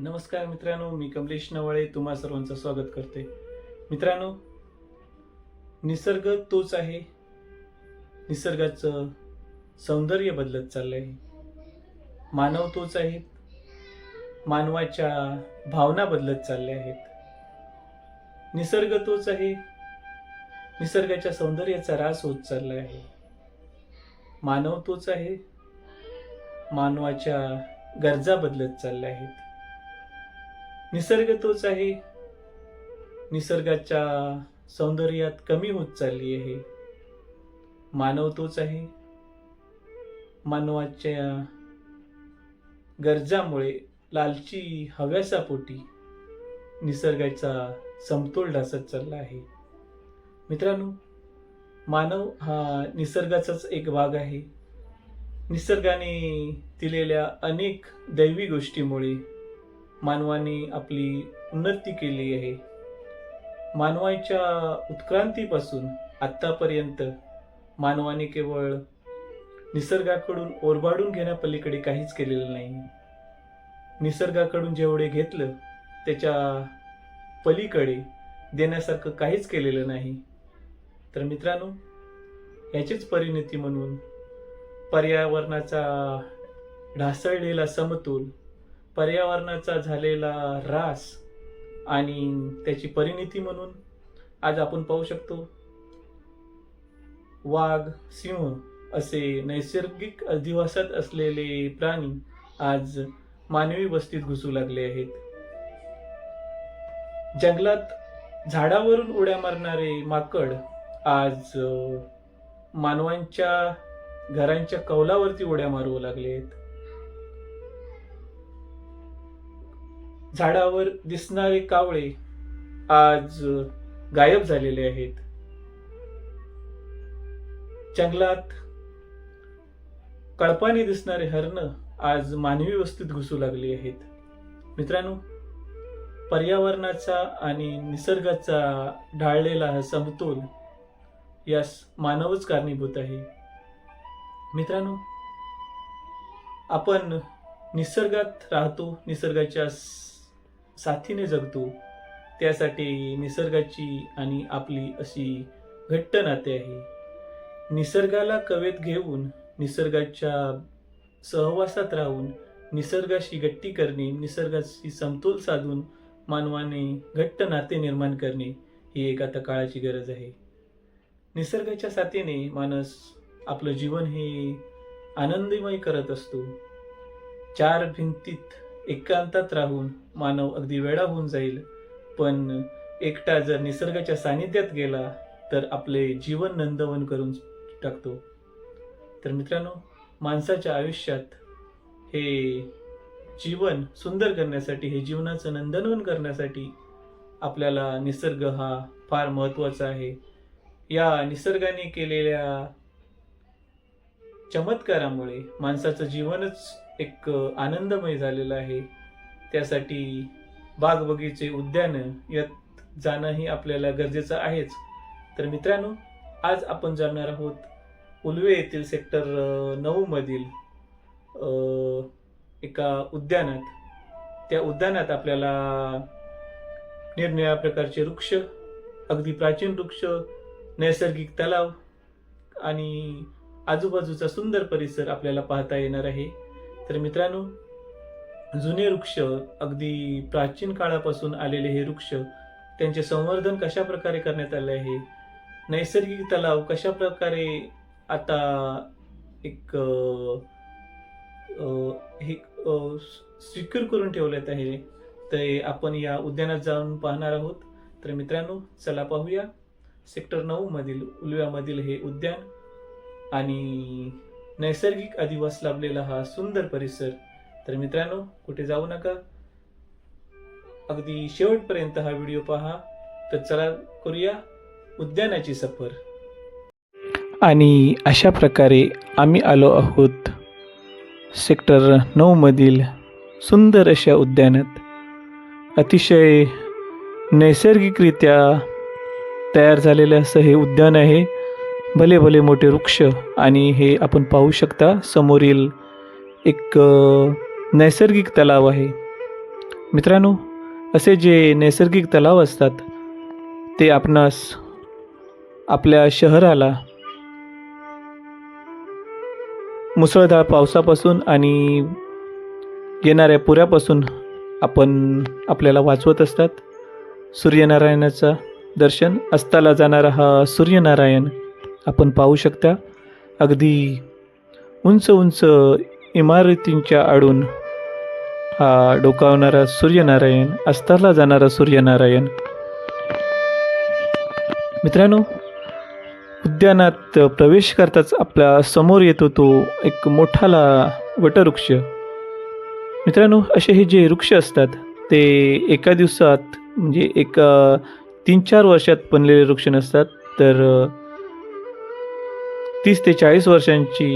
नमस्कार मित्रांनो मी कमलेश नवळे तुम्हा सर्वांचं स्वागत करते. मित्रांनो निसर्ग तोच आहे. निसर्गाचं सौंदर्य बदलत चाललं आहे मानव तोच आहे. मानवाच्या भावना बदलत चालल्या आहेत. निसर्ग तोच आहे. निसर्गाच्या सौंदर्याचा रास होत चालला आहे. मानव तोच आहे. मानवाच्या गरजा बदलत चालल्या आहेत. निसर्ग तोच आहे. निसर्गाच्या सौंदर्यात कमी होत चालली आहे. मानव तोच आहे. मानवाच्या गरजामुळे लालची हव्यासापोटी निसर्गाचा समतोल ढासत चालला आहे. मित्रांनो मानव हा निसर्गाचाच एक भाग आहे. निसर्गाने दिलेल्या अनेक दैवी गोष्टीमुळे मानवाने आपली उन्नती केली आहे. मानवाच्या उत्क्रांतीपासून आत्तापर्यंत मानवाने केवळ निसर्गाकडून ओरबाडून घेण्यापलीकडे काहीच केलेलं नाही. निसर्गाकडून जेवढे घेतलं त्याच्या पलीकडे देण्यासारखं काहीच केलेलं नाही. तर मित्रांनो याचीच परिणती म्हणून पर्यावरणाचा ढासळलेला समतोल पर्यावरणाचा झालेला ऱ्हास आणि त्याची परिणिती म्हणून आज आपण पाहू शकतो. वाघ सिंह असे नैसर्गिक अधिवासात असलेले प्राणी आज मानवी वस्तीत घुसू लागले आहेत. जंगलात झाडावरून उड्या मारणारे माकड आज मानवांच्या घरांच्या कौलावरती उड्या मारू लागले आहेत. झाडावर दिसणारे कावळे आज गायब झालेले आहेत. जंगलात कळपाने दिसणारे हरण आज मानवी वस्तीत घुसू लागली आहेत. मित्रांनो पर्यावरणाचा आणि निसर्गाचा ढाळलेला हा समतोल यास मानवच कारणीभूत आहे. मित्रांनो आपण निसर्गात राहतो निसर्गाच्या साथीने जगतो त्यासाठी निसर्गाची आणि आपली अशी घट्ट नाते आहे. निसर्गाला कवेत घेऊन निसर्गाच्या सहवासात राहून निसर्गाशी गट्टी करणे निसर्गाशी समतोल साधून मानवाने घट्ट नाते निर्माण करणे ही एक आता काळाची गरज आहे. निसर्गाच्या साथीने माणूस आपलं जीवन हे आनंदमय करत असतो. चार भिंतीत एकांतात राहून मानव अगदी वेडा होऊन जाईल. पण एकटा जर निसर्गाच्या सानिध्यात गेला तर आपले जीवन नंदवन करून टाकतो. तर मित्रांनो माणसाच्या आयुष्यात हे जीवन सुंदर करण्यासाठी हे जीवनाचं नंदनवन करण्यासाठी आपल्याला निसर्ग हा फार महत्त्वाचा आहे. या निसर्गाने केलेल्या चमत्कारामुळे माणसाचं जीवनच एक आनंदमय झालेलं आहे. त्यासाठी बाग बगीचे उद्यान यात जाणंही आपल्याला गरजेचं आहेच. तर मित्रांनो आज आपण जाणार आहोत उलवे येथील सेक्टर नऊमधील एका उद्यानात. त्या उद्यानात आपल्याला निरनिळ्या प्रकारचे वृक्ष अगदी प्राचीन वृक्ष नैसर्गिक तलाव आणि आजूबाजूचा सुंदर परिसर आपल्याला पाहता येणार आहे. तर मित्रांनो जुने वृक्ष अगदी प्राचीन काळापासून आलेले हे वृक्ष त्यांचे संवर्धन कशा प्रकारे करण्यात आले आहे? नैसर्गिक तलाव कशा प्रकारे आता एक हे सिक्युअर करून ठेवलेत आहे ते आपण या उद्यानात जाऊन पाहणार आहोत. तर मित्रांनो चला पाहूया. सेक्टर नऊ मधील उलव्यामधील हे उद्यान. आणि नैसर्गिक अधिवास लाभलेला हा सुंदर परिसर. तर मित्रांनो कुठे जाऊ नका. अगदी शेवटपर्यंत हा व्हिडिओ पहा. तर चला करूया उद्यानाची सफर. आणि अशा प्रकारे आम्ही आलो आहोत सेक्टर नऊमधील सुंदर अशा उद्यानात. अतिशय नैसर्गिकरित्या तयार झालेलं असं हे उद्यान आहे. भले भले मोठे वृक्ष आणि हे आपण पाहू शकता समोरील एक नैसर्गिक तलाव आहे. मित्रांनो असे जे नैसर्गिक तलाव असतात ते आपणास आपल्या शहराला मुसळधार पावसापासून आणि येणाऱ्या पुरापासून आपण आपल्याला वाचवत असतात. सूर्यनारायणाचा दर्शन अस्ताला जाणारा हा सूर्यनारायण. आपण पाहू शकता. अगदी उंच उंच इमारतींच्या आडून हा डोकावणारा सूर्यनारायण अस्ताला जाणारा सूर्यनारायण. मित्रांनो उद्यानात प्रवेश करताच आपल्यासमोर येतो तो एक मोठाला वटवृक्ष. मित्रांनो असे हे जे वृक्ष असतात ते एका दिवसात म्हणजे एक तीन चार वर्षात बनलेले वृक्ष नसतात तर तीस ते चाळीस वर्षांची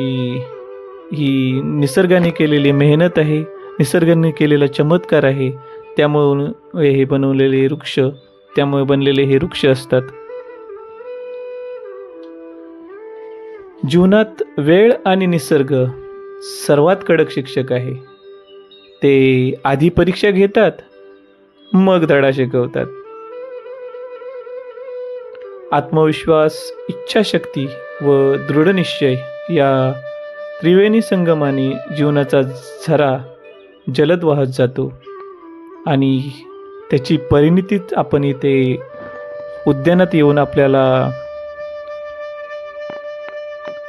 ही निसर्गाने केलेली मेहनत आहे निसर्गाने केलेला चमत्कार आहे त्यामुळे हे बनवलेले वृक्ष त्यामुळे बनलेले हे वृक्ष असतात. जीवनात वेळ आणि निसर्ग सर्वात कडक शिक्षक आहे. ते आधी परीक्षा घेतात मग धडा शिकवतात. आत्मविश्वास इच्छाशक्ती व दृढनिश्चय या त्रिवेणी संगमाने जीवनाचा झरा जलद वाहत जातो आणि त्याची परिणितीच आपण इथे उद्यानात येऊन आपल्याला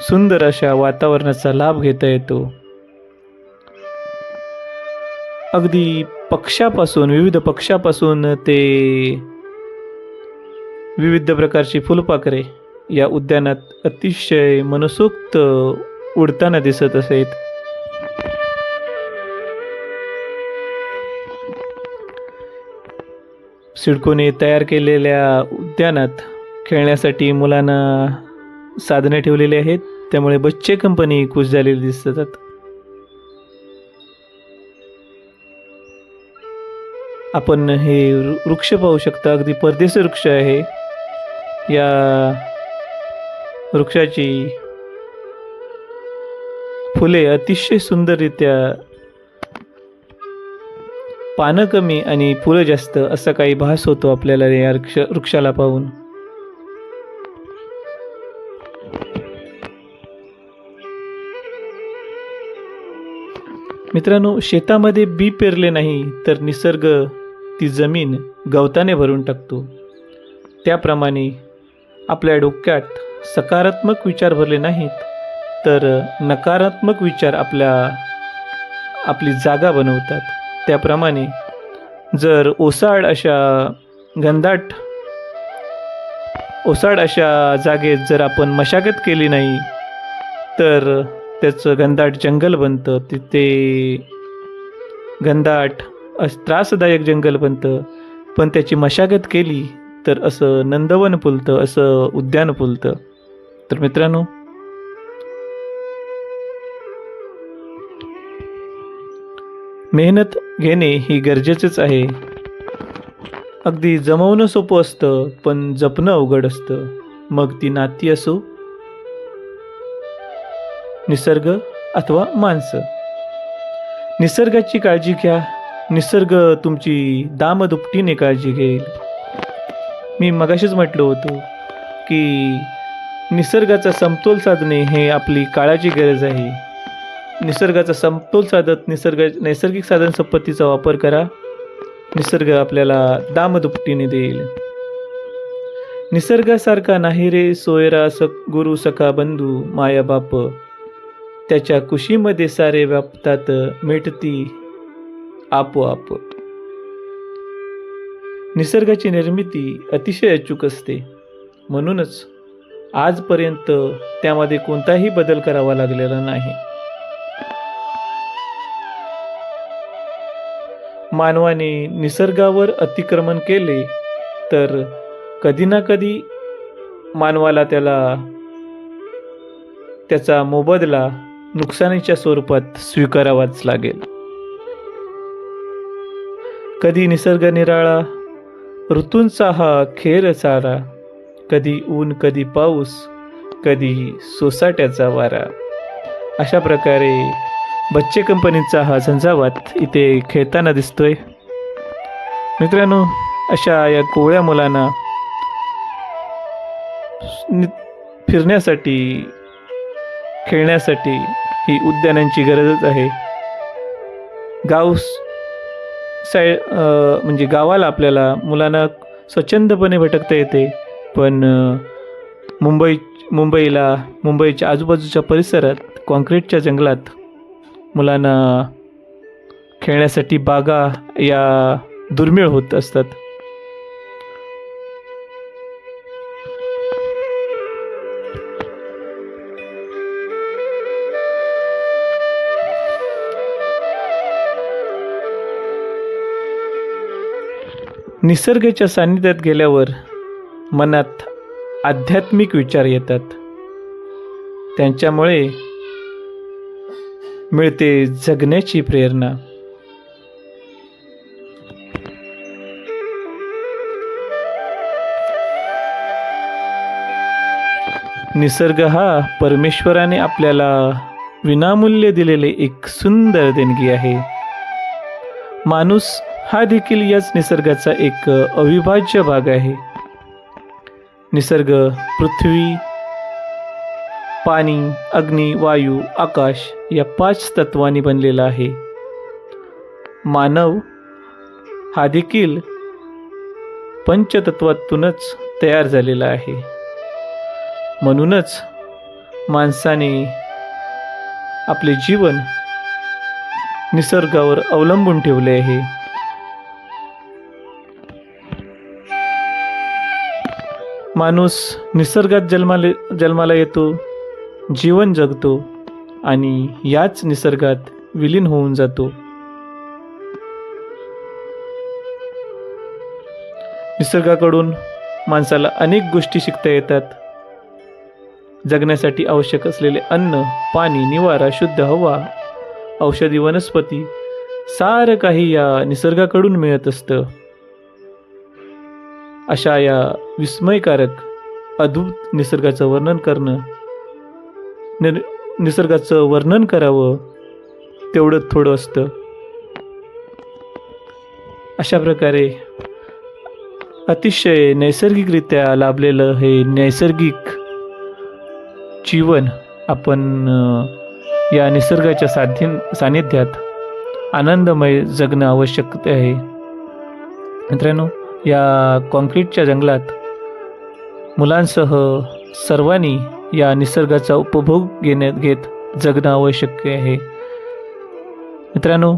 सुंदर अशा वातावरणाचा लाभ घेता येतो. अगदी पक्षापासून विविध पक्षापासून ते विविध प्रकारची फुलपाखरे या उद्यानात अतिशय मनसोक्त उडताना दिसत असेत. सिडकोने तयार केलेल्या उद्यानात खेळण्यासाठी मुलांना साधने ठेवलेली आहेत. त्यामुळे बच्चे कंपनी खुश झालेली दिसतात. आपण हे वृक्ष पाहू शकता. अगदी परदेशी वृक्ष आहे. या वृक्षाची फुले अतिशय सुंदररित्या पानं कमी आणि फुलं जास्त असा काही भास होतो आपल्याला या वृक्ष वृक्षाला पाहून. मित्रांनो शेतामध्ये बी पेरले नाही तर निसर्ग ती जमीन गवताने भरून टाकतो. त्याप्रमाणे आपल्या डोक्यात सकारात्मक विचार भरले नाहीत तर नकारात्मक विचार आपल्या आपली जागा बनवतात. त्याप्रमाणे जर ओसाड अशा घनदाट ओसाड अशा जागेत जर आपण मशागत केली नाही तर त्याचं घनदाट जंगल बनतं. तिथे घनदाट त्रासदायक जंगल बनतं. पण त्याची मशागत केली तर असं नंदवन फुलतं असं उद्यान फुलतं. तर मित्रांनो मेहनत घेणे ही गरजेचेच आहे. अगदी जमवणं सोपं असतं पण जपणं अवघड असतं. मग ती नाती असो निसर्ग अथवा माणसं. निसर्गाची काळजी घ्या. निसर्ग तुमची दामदुपटीने काळजी घेईल. मी मगाशीच म्हटलं होतं की निसर्गाचा समतोल साधणे हे आपली काळाची गरज आहे. निसर्गाचा समतोल साधत निसर्ग नैसर्गिक साधन संपत्तीचा वापर करा. निसर्ग आपल्याला दामदुपटीने देईल. निसर्गासारखा नाही रे सोयरा सक गुरु सखा बंधू माया बाप. त्याच्या कुशीमध्ये सारे व्यापतात मिटती आपोआप. निसर्गाची निर्मिती अतिशय अचूक असते. म्हणूनच आजपर्यंत त्यामध्ये कोणताही बदल करावा लागलेला नाही. मानवाने निसर्गावर अतिक्रमण केले तर कधी ना कधी मानवाला त्याला त्याचा मोबदला नुकसानीच्या स्वरूपात स्वीकारावाच लागेल. कधी निसर्ग निराळा ऋतूंचा हा खेर सारा. कधी ऊन कधी पाऊस कधी सोसाट्याचा वारा. अशा प्रकारे बच्चे कंपनीचा हा झंझावात इथे खेळताना दिसतोय. मित्रांनो अशा या कोवळ्या मुलांना फिरण्यासाठी खेळण्यासाठी ही उद्यानांची गरजच आहे. गाव साय म्हणजे गावाला आपल्याला मुलांना स्वच्छंदपणे भटकता येते पण मुंबई मुंबईला मुंबईच्या आजूबाजूच्या परिसरात कॉन्क्रीटच्या जंगलात मुलांना खेळण्यासाठी बागा या दुर्मिळ होत असतात. निसर्गाच्या सान्निध्यात गेल्यावर मनात आध्यात्मिक विचार येतात. त्यांच्यामुळे मिळते जगण्याची प्रेरणा. निसर्ग हा परमेश्वराने आपल्याला विनामूल्य दिलेले एक सुंदर देणगी आहे. माणूस हा देखील याच निसर्गाचा एक अविभाज्य भाग आहे. निसर्ग पृथ्वी पाणी अग्नी वायू आकाश या पाच तत्वांनी बनलेला आहे. मानव हा देखील पंचतत्वातूनच तयार झालेला आहे. म्हणूनच माणसाने आपले जीवन निसर्गावर अवलंबून ठेवले आहे. माणूस निसर्गात जन्माले जन्माला येतो जीवन जगतो आणि याच निसर्गात विलीन होऊन जातो. निसर्गाकडून माणसाला अनेक गोष्टी शिकता येतात. जगण्यासाठी आवश्यक असलेले अन्न पाणी निवारा शुद्ध हवा औषधी वनस्पती सारं काही या निसर्गाकडून मिळत असतं. अशा या विस्मयकारक अद्भुत निसर्गाचं वर्णन करणं निर निसर्गाचं वर्णन करावं तेवढं थोडं असतं. अशा प्रकारे अतिशय नैसर्गिकरित्या लाभलेलं हे नैसर्गिक जीवन आपण या निसर्गाच्या साधीन सानिध्यात आनंदमय जगणं आवश्यक आहे. मित्रांनो या कॉन्क्रीटच्या जंगलात मुलांसह सर्वांनी या निसर्गाचा उपभोग घेण्यात घेत जगणं आवश्यक आहे. मित्रांनो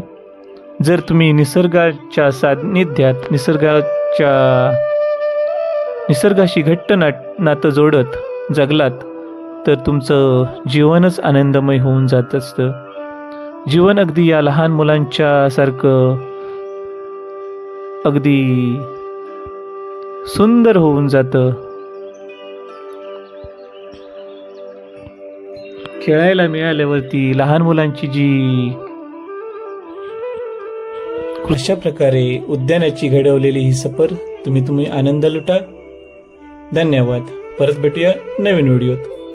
जर तुम्ही निसर्गाच्या सान्निध्यात निसर्गाच्या निसर्गाशी घट्ट नाट नातं जोडत जगलात तर तुमचं जीवनच आनंदमय होऊन जात असतं. जीवन अगदी या लहान मुलांच्या सारखं अगदी सुंदर होऊन जातं. खेळायला मिळाल्यावरती लहान मुलांची जी अशा प्रकारे उद्यानाची घडवलेली ही सफर तुम्ही तुम्ही आनंद लुटा. धन्यवाद. परत भेटूया नवीन व्हिडिओत.